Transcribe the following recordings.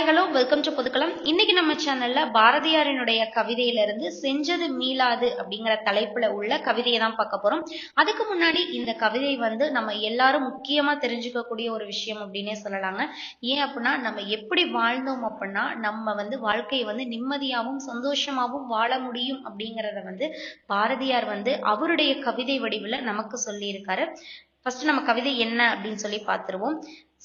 Hi hello welcome to Puthukkalam இன்னைக்கு நம்ம சேனல்ல பாரதியாரினுடைய கவிதையில இருந்து செஞ்சது மீளாது அப்படிங்கிற தலைப்புல உள்ள கவிதையை தான் பார்க்க போறோம். அதுக்கு முன்னாடி இந்த கவிதை வந்து நம்ம எல்லாரும் முக்கியமா தெரிஞ்சுக்கக்கூடிய ஒரு விஷயம் அப்படின்னே சொல்லலாங்க. ஏன் அப்படின்னா நம்ம எப்படி வாழ்ந்தோம் அப்படின்னா நம்ம வந்து வாழ்க்கையை வந்து நிம்மதியாகவும் சந்தோஷமாகவும் வாழ முடியும் அப்படிங்கிறத வந்து பாரதியார் வந்து அவருடைய கவிதை வடிவில் நமக்கு சொல்லியிருக்காரு. ஃபர்ஸ்ட் நம்ம கவிதை என்ன அப்படின்னு சொல்லி பார்த்துருவோம்.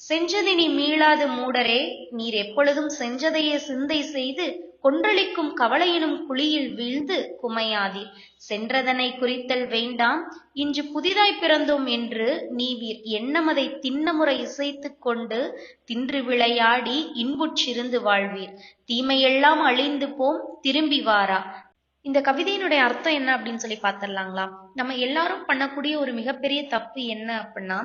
செஞ்சதினி மீளாது மூடரே நீர் எப்பொழுதும் செஞ்சதையே சிந்தை செய்து கொன்றளிக்கும் கவலையினும் குழியில் வீழ்ந்து குமையாதீர். சென்றதனை குறித்தல் வேண்டாம் இன்று புதிதாய் பிறந்தோம் என்று நீவீர். எண்ணமதை தின்னமுறை இசைத்துக் கொண்டு தின்று விளையாடி இன்புற்றிருந்து வாழ்வீர். தீமையெல்லாம் அழிந்து போம் திரும்பி வாரா. இந்த கவிதையினுடைய அர்த்தம் என்ன அப்படின்னு சொல்லி பார்த்துடலாங்களா? நம்ம எல்லாரும் பண்ணக்கூடிய ஒரு மிகப்பெரிய தப்பு என்ன அப்படின்னா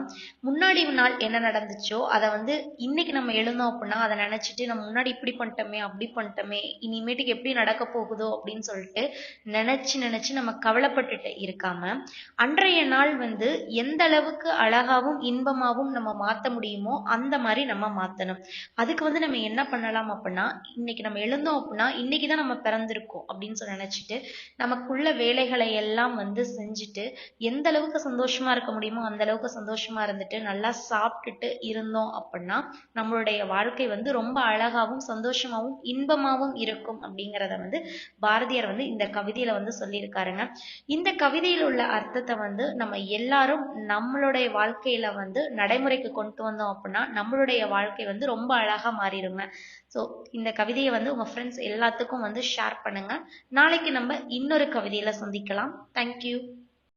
முன்னாடி நாள் என்ன நடந்துச்சோ அதை வந்து இன்னைக்கு நம்ம எழுந்தோம் அப்படின்னா அதை நினைச்சிட்டு நம்ம முன்னாடி இப்படி பண்ணிட்டோமே அப்படி பண்ணிட்டோமே இனிமேட்டுக்கு எப்படி நடக்க போகுதோ அப்படின்னு சொல்லிட்டு நினைச்சு நினைச்சு நம்ம கவலைப்பட்டுட்டு இருக்காம அன்றைய நாள் வந்து எந்த அளவுக்கு அழகாவும் இன்பமாவும் நம்ம மாத்த முடியுமோ அந்த மாதிரி நம்ம மாத்தணும். அதுக்கு வந்து நம்ம என்ன பண்ணலாம் அப்படின்னா இன்னைக்கு நம்ம எழுந்தோம் அப்படின்னா இன்னைக்கு தான் நம்ம பிறந்திருக்கோம் அப்படின்னு சொல்லி நினைச்சிட்டு நமக்குள்ள வேலைகளை எல்லாம் வந்து செஞ்சு செஞ்சுட்டு எந்த அளவுக்கு சந்தோஷமா இருக்க முடியுமோ அந்த அளவுக்கு சந்தோஷமா இருந்துட்டு நல்லா சாப்பிட்டுட்டு இருந்தோம் அப்படின்னா நம்மளுடைய வாழ்க்கை வந்து ரொம்ப அழகாவும் சந்தோஷமாவும் இன்பமாவும் இருக்கும் அப்படிங்கிறத வந்து பாரதியார் வந்து இந்த கவிதையில வந்து சொல்லியிருக்காருங்க. இந்த கவிதையில் உள்ள அர்த்தத்தை வந்து நம்ம எல்லாரும் நம்மளுடைய வாழ்க்கையில வந்து நடைமுறைக்கு கொண்டு வந்தோம் அப்படின்னா நம்மளுடைய வாழ்க்கை வந்து ரொம்ப அழகா மாறிடுங்க. ஸோ இந்த கவிதையை வந்து உங்க ஃப்ரெண்ட்ஸ் எல்லாத்துக்கும் வந்து ஷேர் பண்ணுங்க. நாளைக்கு நம்ம இன்னொரு கவிதையில சந்திக்கலாம். தேங்க்யூ